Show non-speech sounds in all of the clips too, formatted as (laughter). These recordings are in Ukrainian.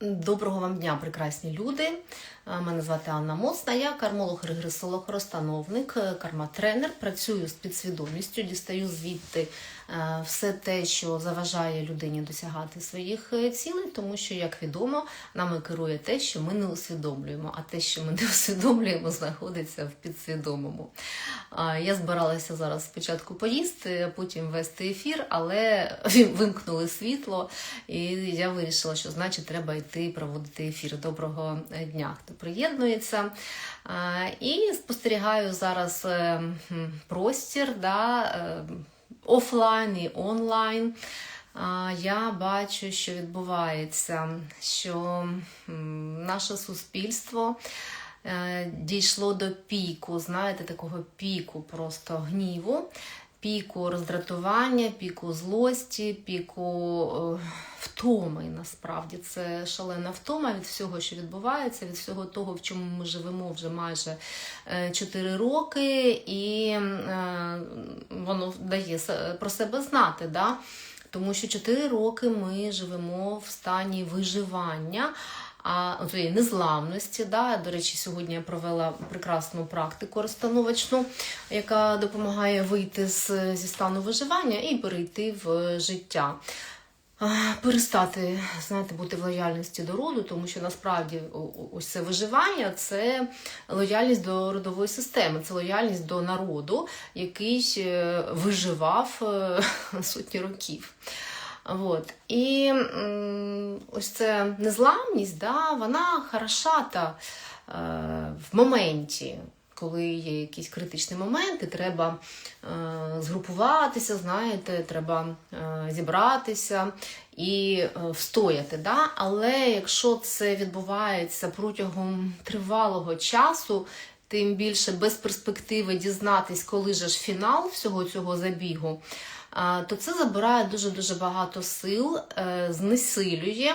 Доброго вам дня, прекрасні люди. Е, Мене звати Анна Моцна, я кармолог, регресолог, розстановник, карматренер. карма-тренер. Працюю з підсвідомістю, дістаю звідти е, все те, що заважає людині досягати своїх е, цілей, тому що, як відомо, нами керує те, що ми не усвідомлюємо, а те, що ми не (laughs) усвідомлюємо, знаходиться в підсвідомому. Я збиралася зараз спочатку поїсти, а потім вести ефір, але (laughs) вимкнули світло, і я вирішила, що значить треба йти проводити ефір. Доброго дня, хто приєднується. І спостерігаю зараз е, простір да, е, офлайн і онлайн. Я бачу, що відбувається, що наше суспільство е, дійшло до піку, знаєте, такого піку просто гніву, піку роздратування, піку злості, піку е, втоми. Насправді це шалена втома від всього, що відбувається, від всього того, в чому ми живемо вже майже 4 роки, і е, воно дає про себе знати. Да? Тому що 4 роки ми живемо в стані виживання, а цієї незламності. Да? До речі, сьогодні я провела прекрасну практику розстановочну, яка допомагає вийти з, зі стану виживання і перейти в життя. Перестати знаєте, бути в лояльності до роду, тому що насправді ось це виживання це лояльність до родової системи, це лояльність до народу, який е, виживав е, (laughs) сотні років. От. І ось ця незламність, да, вона хорошата е, в моменті, коли є якісь критичні моменти, треба е, згрупуватися, знаєте, треба е, зібратися і е, встояти. Да? Але якщо це відбувається протягом тривалого часу, тим більше без перспективи дізнатись, коли же ж фінал всього цього забігу, то це забирає дуже-дуже багато сил, е, знесилює.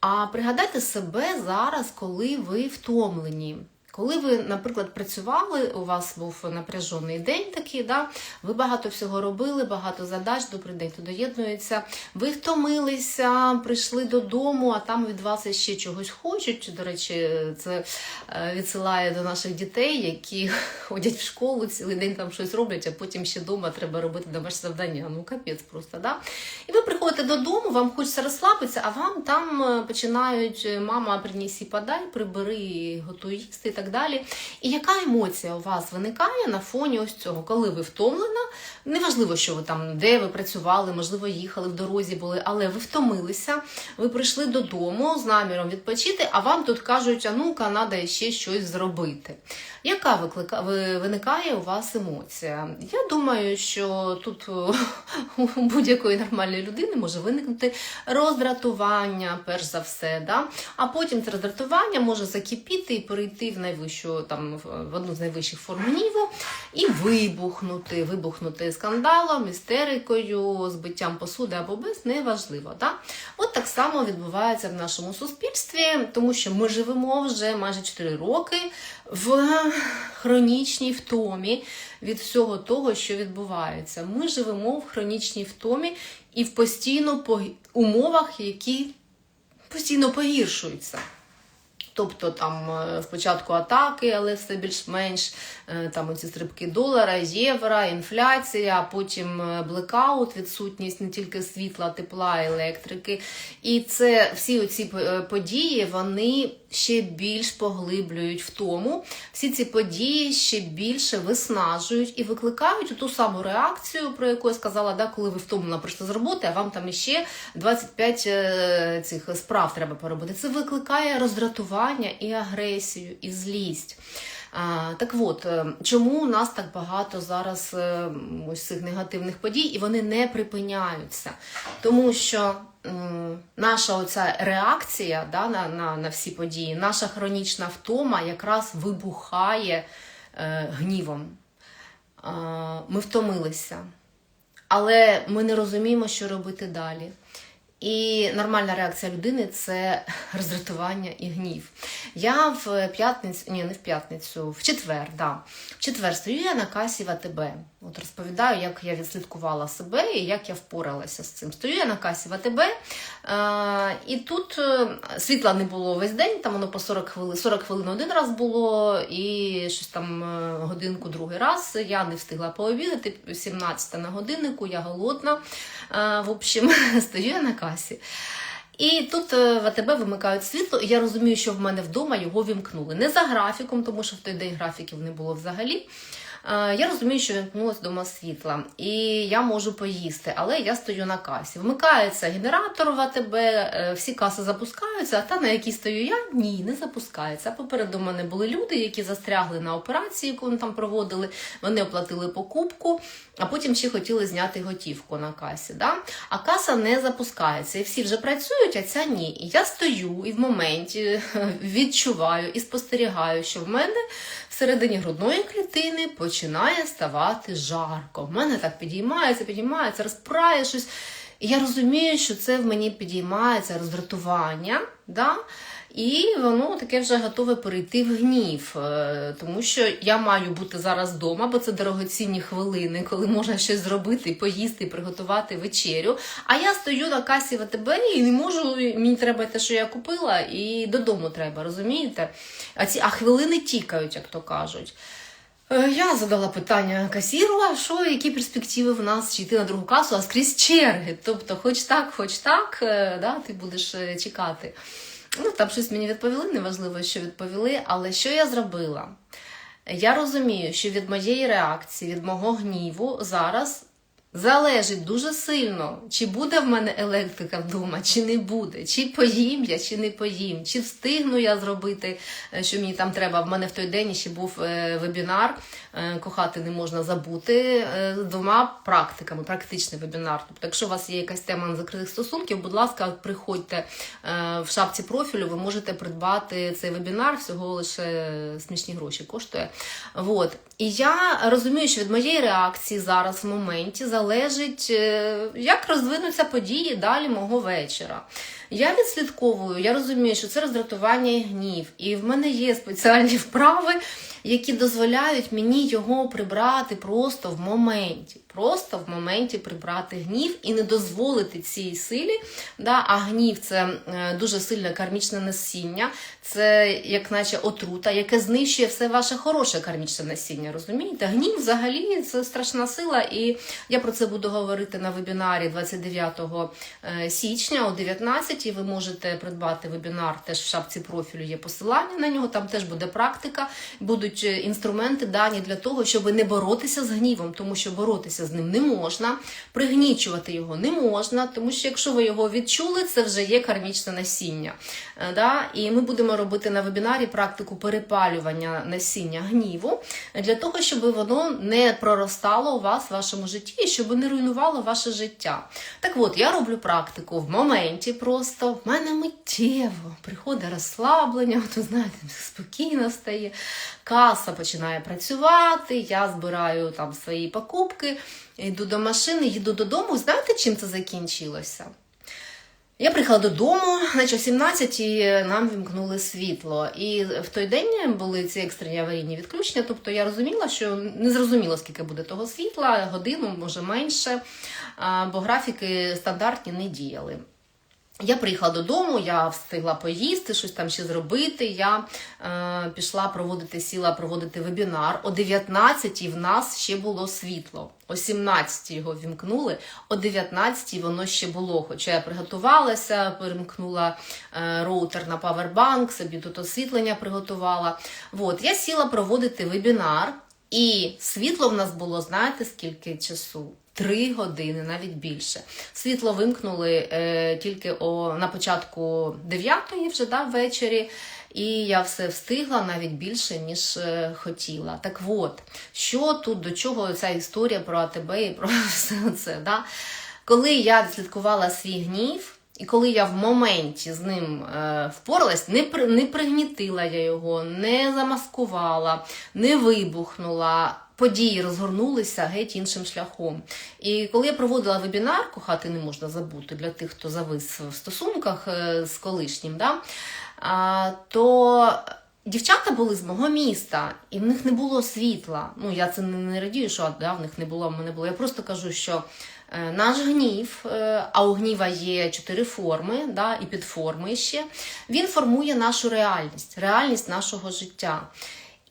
А пригадайте себе зараз, коли ви втомлені. Коли ви, наприклад, працювали, у вас був напряжений день такий, да? ви багато всього робили, багато задач, добрий день хто доєднується. Ви втомилися, прийшли додому, а там від вас ще чогось хочуть. До речі, це е, відсилає до наших дітей, які (laughs) ходять в школу, цілий день там щось роблять, а потім ще вдома треба робити домашнє завдання. Ну, капець просто, да? І ви приходите додому, вам хочеться розслабитися, а вам там е, починають е, мама принесі подай, прибери, готуй їсти і так далі. І яка емоція у вас виникає на фоні ось цього, коли ви втомлена? Неважливо, що ви там, де ви працювали, можливо, їхали в дорозі були, але ви втомилися, ви прийшли додому з наміром відпочити, а вам тут кажуть, а ну-ка, треба ще щось зробити. Яка виникає у вас емоція? Я думаю, що тут (laughs) у будь-якої нормальної людини може виникнути роздратування, перш за все. Да? А потім це роздратування може закипіти і перейти в найвищу там в одну з найвищих форм гніву і вибухнути, вибухнути скандалом, істерикою, збиттям посуди або без, неважливо. Да? От так само відбувається в нашому суспільстві, тому що ми живемо вже майже 4 роки в хронічній втомі від всього того, що відбувається. Ми живемо в хронічній втомі і в постійно пог- умовах, які постійно погіршуються. Тобто там е, спочатку атаки, але все більш-менш е, там оці стрибки долара, євро, інфляція, потім е, блекаут, відсутність не тільки світла, тепла, електрики. І це всі оці е, події вони ще більш поглиблюють в тому. Всі ці події ще більше виснажують і викликають ту саму реакцію, про яку я сказала, да, коли ви втомлена прийшли з роботи, а вам там іще 25 е, цих справ треба поробити. Це викликає роздратування і агресію, і злість. Так от, е, чому у нас так багато зараз е, ось цих негативних подій, і вони не припиняються? Тому що наша оця реакція да, на, на, на всі події, наша хронічна втома якраз вибухає е, гнівом. Ми втомилися, але ми не розуміємо, що робити далі. І нормальна реакція людини це (laughs) роздратування і гнів. Я в п'ятницю, ні, не в п'ятницю, в четвер, да. В четвер стою я на касі в АТБ. От розповідаю, як я відслідкувала себе і як я впоралася з цим. Стою я на касі в АТБ, е, і тут е, світла не було весь день, там воно по 40 хвилин, 40 хвилин один раз було, і щось там е, годинку другий раз. Я не встигла пообідати, 17 на годиннику, я голодна. В общем, (laughs) стою я на касі. І тут в АТБ вимикають світло, і я розумію, що в мене вдома його вімкнули. Не за графіком, тому що в той день графіків не було взагалі. Е, Я розумію, що вімкнулося вдома світла, і я можу поїсти, але я стою на касі. Вмикається генератор в АТБ, е, всі каси запускаються, а та, на якій стою я, ні, не запускається. Попереду мене були люди, які застрягли на операції, яку вони там проводили. Вони оплатили покупку, а потім ще хотіли зняти готівку на касі. Да? А каса не запускається. І всі вже працюють, а ця ні. І я стою і в моменті (laughs) відчуваю і спостерігаю, що в мене всередині грудної клітини починає ставати жарко. В мене так підіймається, підіймається, розпирає щось. І я розумію, що це в мені підіймається роздратування, да? І воно таке вже готове перейти в гнів. Е, Тому що я маю бути зараз вдома, бо це дорогоцінні хвилини, коли можна щось зробити, поїсти, приготувати вечерю. А я стою на касі в АТБ і не можу, мені треба те, що я купила, і додому треба, розумієте? А ці а хвилини тікають, як то кажуть. Е, Я задала питання касіру, а що, які перспективи в нас чи йти на другу касу, а скрізь черги. Тобто, хоч так, хоч так, е, да, ти будеш чекати. Ну, там щось мені відповіли, неважливо, що відповіли, але що я зробила? Я розумію, що від моєї реакції, від мого гніву зараз залежить дуже сильно, чи буде в мене електрика вдома, чи не буде, чи поїм я, чи не поїм, чи встигну я зробити, е, що мені там треба. В мене в той день ще був е, вебінар, кохати не можна забути е, з двома практиками, практичний вебінар. Тобто, якщо у вас є якась тема незакритих стосунків, будь ласка, приходьте е, в шапці профілю, ви можете придбати цей вебінар, всього лише смішні гроші коштує. Вот. І я розумію, що від моєї реакції зараз в моменті залежить, е, як розвинуться події далі мого вечора. Я відслідковую, я розумію, що це роздратування і гнів, і в мене є спеціальні (laughs) вправи, які дозволяють мені його прибрати просто в моменті. Просто в моменті прибрати гнів і не дозволити цій силі. Да? А гнів це е, дуже сильне кармічне насіння, це як наче отрута, яке знищує все ваше хороше кармічне насіння. Розумієте? Гнів взагалі це страшна сила, і я про це буду говорити на вебінарі 29 е, січня о 19 Ви можете придбати вебінар теж в шапці профілю. Є посилання на нього. Там теж буде практика, будуть е, інструменти дані для того, щоб не боротися з гнівом, тому що боротися ним не можна, пригнічувати його не можна, тому що якщо ви його відчули, це вже є кармічне насіння. Е, Да? І ми будемо робити на вебінарі практику перепалювання насіння гніву для того, щоб воно не проростало у вас в вашому житті, щоб не руйнувало ваше життя. Так от, я роблю практику в моменті просто, в мене миттєво приходить розслаблення, (laughs) ви знаєте, спокійно стає, каса починає працювати, я збираю там свої покупки, йду до машини, їду додому. Знаєте, чим це закінчилося? Я приїхала додому, наче о 17 нам вімкнули світло. І в той день були ці екстрені аварійні відключення. Тобто я розуміла, що не зрозуміло, скільки буде того світла, годину, може менше, бо графіки стандартні не діяли. Я приїхала додому, я встигла поїсти, щось там ще зробити. Я е, пішла проводити, сіла проводити вебінар. О 19-й в нас ще було світло. О 17-й його вімкнули, о 19-й воно ще було. Хоча я приготувалася, перемкнула е, роутер на павербанк, собі тут освітлення приготувала. От, я сіла проводити вебінар, і світло в нас було, знаєте, скільки часу? Три години, навіть більше. Світло вимкнули е, тільки о, на початку 9-ї вже да, ввечері, і я все встигла навіть більше, ніж е, хотіла. Так от, що тут, до чого ця історія про АТБ і про (laughs) все це? Да? Коли я відслідкувала свій гнів, і коли я в моменті з ним е, впоралась, не, при, не пригнітила я його, не замаскувала, не вибухнула. Події розгорнулися геть іншим шляхом. І коли я проводила вебінар, кохати не можна забути для тих, хто завис в стосунках е, з колишнім, да, то Дівчата були з мого міста, і в них не було світла. Ну, я це не, радію, що да, в них не було, в мене було. Я просто кажу, що е, наш гнів, е, а у гніва є чотири форми, да, і підформи ще, він формує нашу реальність, реальність нашого життя.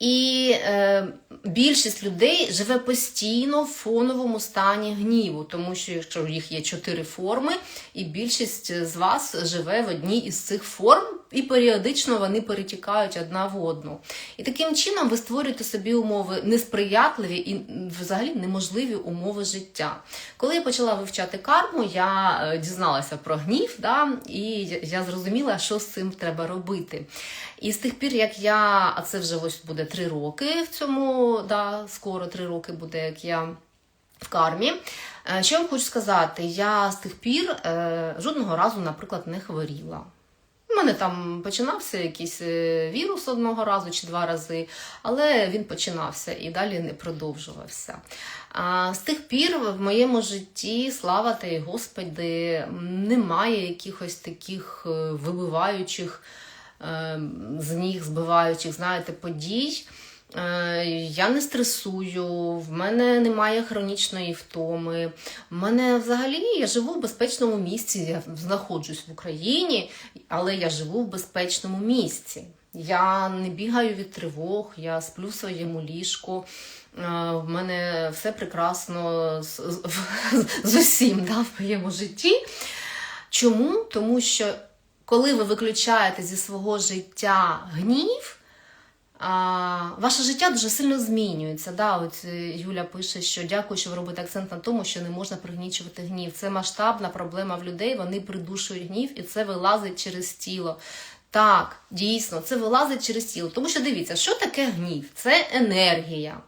І е, більшість людей живе постійно в фоновому стані гніву, тому що якщо їх є чотири форми, і більшість з вас живе в одній із цих форм, і періодично вони перетікають одна в одну. І таким чином ви створюєте собі умови несприятливі і взагалі неможливі умови життя. Коли я почала вивчати карму, я е, дізналася про гнів, да, і я- я зрозуміла, що з цим треба робити. І з тих пір, як я, а це вже ось буде три роки в цьому, да, скоро три роки буде, як я в кармі. Е, Що вам хочу сказати? Я з тих пір е, жодного разу, наприклад, не хворіла. У мене там починався якийсь е, вірус одного разу чи два рази, але він починався і далі не продовжувався. А з тих пір в моєму житті, слава та й Господи, немає якихось таких вибиваючих з ніг збиваючих, знаєте, подій. Е, Я не стресую, в мене немає хронічної втоми. В мене взагалі я живу в безпечному місці. Я знаходжусь в Україні, але я живу в безпечному місці. Я не бігаю від тривог, я сплю в своєму ліжку. Е, В мене все прекрасно з, з, з усім да, в моєму житті. Чому? Тому що коли ви виключаєте зі свого життя гнів, а, ваше життя дуже сильно змінюється. Да, от е, Юля пише, що дякую, що ви робите акцент на тому, що не можна пригнічувати гнів. Це масштабна проблема в людей, вони придушують гнів, і це вилазить через тіло. Так, дійсно, це вилазить через тіло. Тому що дивіться, що таке гнів? Це енергія.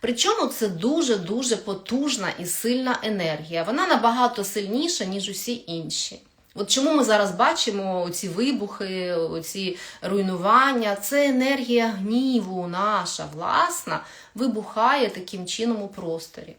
Причому це дуже-дуже потужна і сильна енергія. Вона набагато сильніша, ніж усі інші. От чому ми зараз бачимо ці вибухи, ці руйнування? Це енергія гніву наша, власна, вибухає таким чином у просторі.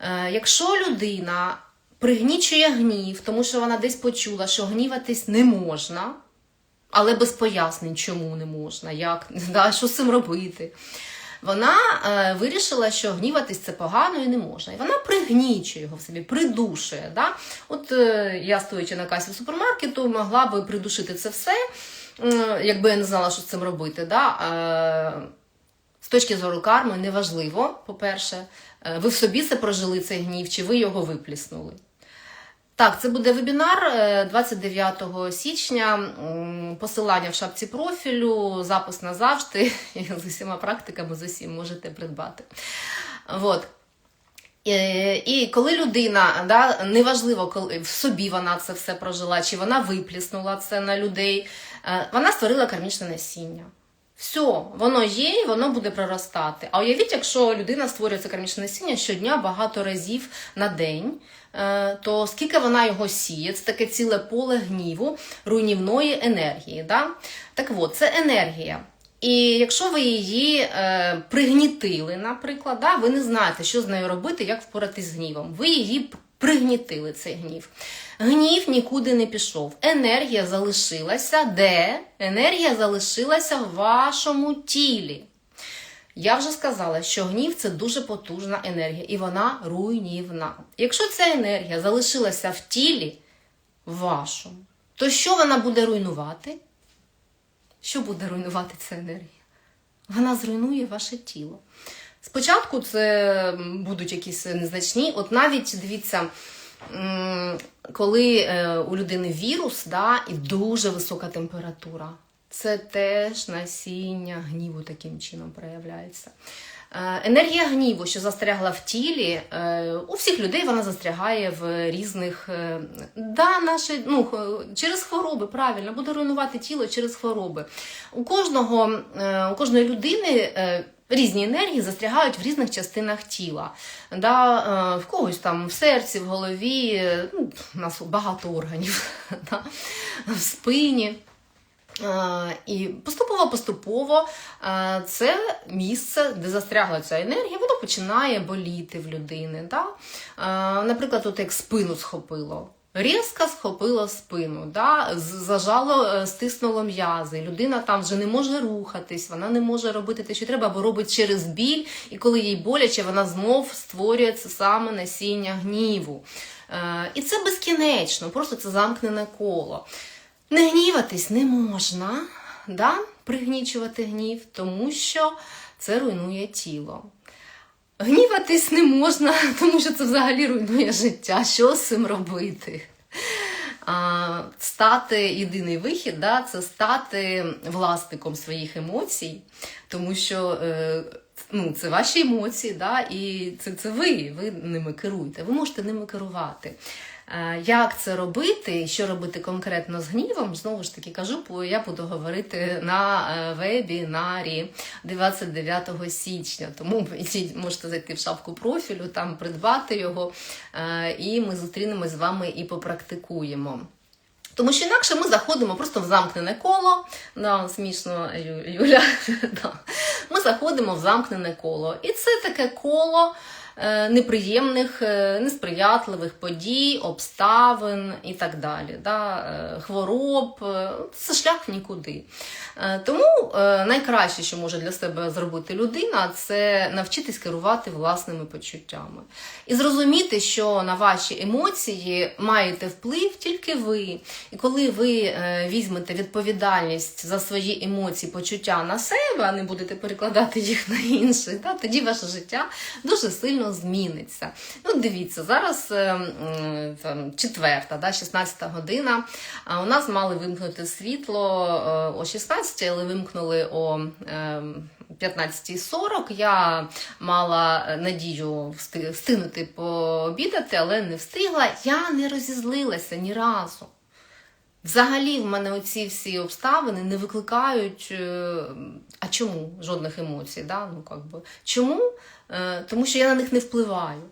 Е, якщо людина пригнічує гнів, тому що вона десь почула, що гніватись не можна, але без пояснень, чому не можна, як, (laughs) да, що з цим робити. Вона е, вирішила, що гніватись це погано і не можна. І вона пригнічує його в собі, придушує. Да? От е, я, стоячи на касі супермаркету, могла би придушити це все, е, якби я не знала, що з цим робити. Да? Е, з точки зору карми, неважливо, по-перше, е, ви в собі це прожили цей гнів, чи ви його випліснули. Так, це буде вебінар е, 29 січня. Посилання в шапці профілю, запис назавжди. (laughs) І з усіма практиками з усім можете придбати. Вот. Е, І коли людина, да, неважливо, коли в собі вона це все прожила, чи вона випліснула це на людей, е, вона створила кармічне насіння. Все, воно є і воно буде проростати. А уявіть, якщо людина створює це кармічне насіння щодня багато разів на день, е, то скільки вона його сіє, це таке ціле поле гніву, руйнівної енергії. Да? Так от, це енергія. І якщо ви її е, пригнітили, наприклад, да, ви не знаєте, що з нею робити, як впоратись з гнівом. Ви її пригнітили, цей гнів. Гнів нікуди не пішов. Енергія залишилася де? Енергія залишилася в вашому тілі. Я вже сказала, що гнів це дуже потужна енергія, і вона руйнівна. Якщо ця енергія залишилася в тілі вашому, то що вона буде руйнувати? Що буде руйнувати ця енергія? Вона зруйнує ваше тіло. Спочатку це будуть якісь незначні, от навіть дивіться, коли е, у людини вірус да, і дуже висока температура, це теж насіння гніву таким чином проявляється. Е, Енергія гніву, що застрягла в тілі, е, у всіх людей вона застрягає в різних е, да, наші, ну, через хвороби, правильно, буде руйнувати тіло через хвороби. У кожного, у кожної людини різні енергії застрягають в різних частинах тіла. Да, в когось там в серці, в голові, ну, у нас багато органів, (laughs) да, в спині. І поступово-поступово це місце, де застрягла ця енергія, воно починає боліти в людини. Да? Наприклад, от як спину схопило. Різко схопило спину, да, зажало, е, стиснуло м'язи. Людина там вже не може рухатись, вона не може робити те, що треба, або робить через біль, і коли їй боляче, вона знов створює це саме насіння гніву. Е, і це безкінечно, просто це замкнене коло. Не гніватись не можна, да? пригнічувати гнів, тому що це руйнує тіло. Гніватись не можна, (laughs) тому що це взагалі руйнує життя. Що з цим робити? А, стати єдиний вихід, да, це стати власником своїх емоцій, тому що е, ну, це ваші емоції, да, і це, це ви, ви ними керуєте. Ви можете ними керувати. Е, Як це робити, що робити конкретно з гнівом, знову ж таки кажу, я буду говорити на е, вебінарі 29 січня. Тому можете зайти в шапку профілю, там придбати його, е, і ми зустрінемось з вами і попрактикуємо. Тому що інакше ми заходимо просто в замкнене коло. Да, смішно, Юля. (laughs) да. Ми заходимо в замкнене коло. І це таке коло неприємних, е, несприятливих подій, обставин і так далі. Да? е, Хвороб. е, Це шлях в нікуди. Е, Тому е, найкраще, що може для себе зробити людина, це навчитись керувати власними почуттями. І зрозуміти, що на ваші емоції маєте вплив тільки ви. І коли ви е, візьмете відповідальність за свої емоції, почуття на себе, а не будете перекладати їх на інших, да, тоді ваше життя дуже сильно зміниться. Ну, дивіться, зараз е, там, четверта, да, 16 година. А у нас мали вимкнути світло е, о 16, але вимкнули о. е, 15.40 я мала надію всти- встигнути пообідати, але не встигла. Я не розізлилася ні разу. Взагалі, в мене оці всі обставини не викликають. е, А чому жодних емоцій? Да? Ну, как би. Чому? Е, Тому що я на них не впливаю.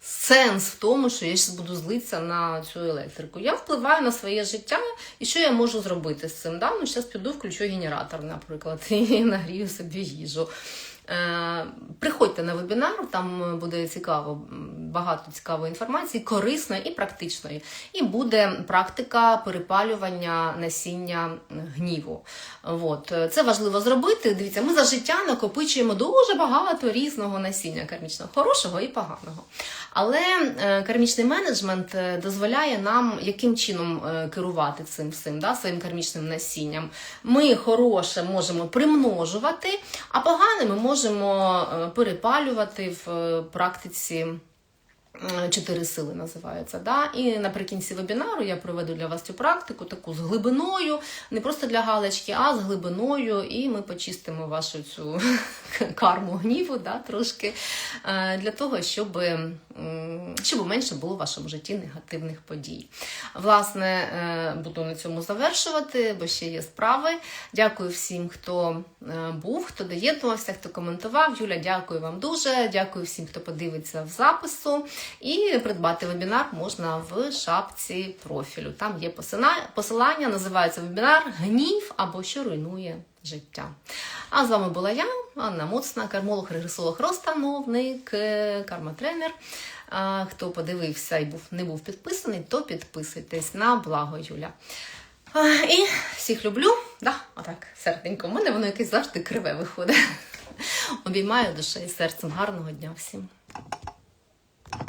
Сенс в тому, що я зараз буду злитися на цю електрику. Я впливаю на своє життя, і що я можу зробити з цим? Да? Ну, зараз піду, включу генератор, наприклад, (laughs) і нагрію собі їжу. Е, Приходьте на вебінар, там буде цікаво, багато цікавої інформації, корисної і практичної. І буде практика перепалювання насіння гніву. От. Це важливо зробити. Дивіться, ми за життя накопичуємо дуже багато різного насіння кармічного, хорошого і поганого. Але е, кармічний менеджмент е, дозволяє нам яким чином керувати цим всім, да, своїм кармічним насінням. Ми хороше можемо примножувати, а погане ми можемо е, перепалювати в е, практиці. Е, Чотири сили називаються. Да? І наприкінці вебінару я проведу для вас цю практику, таку з глибиною, не просто для галочки, а з глибиною, і ми почистимо вашу цю (laughs) карму гніву да, трошки е, для того, щоб, щоб менше було в вашому житті негативних подій. Власне, е, буду на цьому завершувати, бо ще є справи. Дякую всім, хто був, хто доєднувався, хто коментував. Юля, дякую вам дуже. Дякую всім, хто подивиться в запису. І придбати вебінар можна в шапці профілю. Там є посилання, називається вебінар Гнів або що руйнує життя. А з вами була я, Анна Моцна, кармолог, регресолог, розстановник, е, Хто подивився і був, не був підписаний, то підписуйтесь на благо Юля. І всіх люблю. Да, отак, серденько. У мене воно якесь завжди криве виходить. Обіймаю душею серцем. Гарного дня всім.